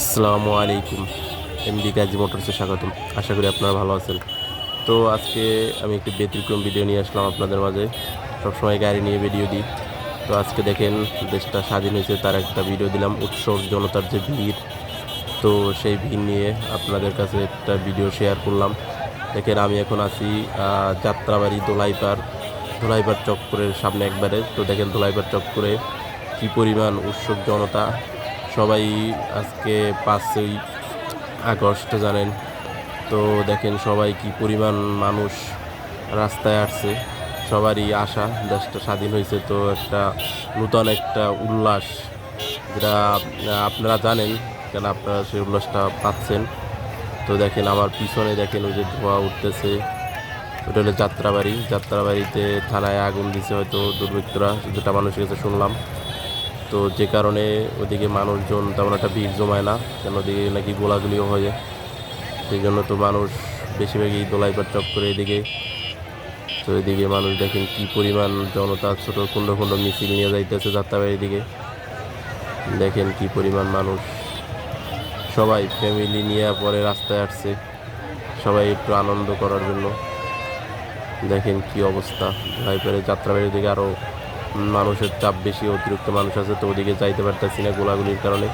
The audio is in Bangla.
আসসালামু আলাইকুম। এমডি গাজী মোটরসে স্বাগতম। আশা করি আপনারা ভালো আছেন। তো আজকে আমি একটি ব্যতিক্রম ভিডিও নিয়ে আসলাম আপনাদের মাঝে। সবসময় গাড়ি নিয়ে ভিডিও দিই। তো আজকে দেখেন, দেশটা স্বাধীন হয়েছে, তার একটা ভিডিও দিলাম উৎসব জনতার যে ভিড়। তো সেই ভিড় নিয়ে আপনাদের কাছে একটা ভিডিও শেয়ার করলাম। দেখেন, আমি এখন আছি যাত্রাবাড়ি দোলাইপাড় দোলাইপাড় চক্করের সামনে একবারে। তো দেখেন, দোলাইপাড় চক্করে কী পরিমাণ উৎসব জনতা সবাই আজকে পাঁচই আগস্ট, জানেন? তো দেখেন সবাই কি পরিমাণ মানুষ রাস্তায় আসছে। সবারই আশা, দেশটা স্বাধীন হয়েছে। তো একটা নূতন একটা উল্লাস যেটা আপনারা জানেন, কেন আপনারা সেই উল্লাসটা পাচ্ছেন? তো দেখেন আমার পিছনে দেখেন ওই যে ধোঁয়া উঠতেছে। ওটা হলো যাত্রাবাড়ি। যাত্রাবাড়িতে থানায় আগুন দিছে হয়তো দুর্বৃত্তরা। যেটা মানুষের কাছে শুনলাম। তো যে কারণে ওদিকে মানুষজন তেমন একটা ভিড় জমায় না কেন ওদিকে নাকি গোলাগুলিও হয়ে সেই জন্য তো মানুষ বেশিরভাগই দোলাইপাট চক্করে এদিকে। তো এদিকে মানুষ দেখেন কি পরিমাণ জনতা ছোট কুণ্ড কুণ্ড মিছিল নিয়ে যাইতেছে যাত্রাবাড়ির দিকে। দেখেন কি পরিমাণ মানুষ। সবাই ফ্যামিলি নিয়ে পরে রাস্তায় আসছে। সবাই একটু আনন্দ করার জন্য। দেখেন কি অবস্থা। ভাইপারে যাত্রাবাড়ির দিকে আরও মানুষের চাপ বেশি অতিরিক্ত মানুষ আছে তো ওদিকে যাইতে পারতেছি না গোলাগুলির কারণে।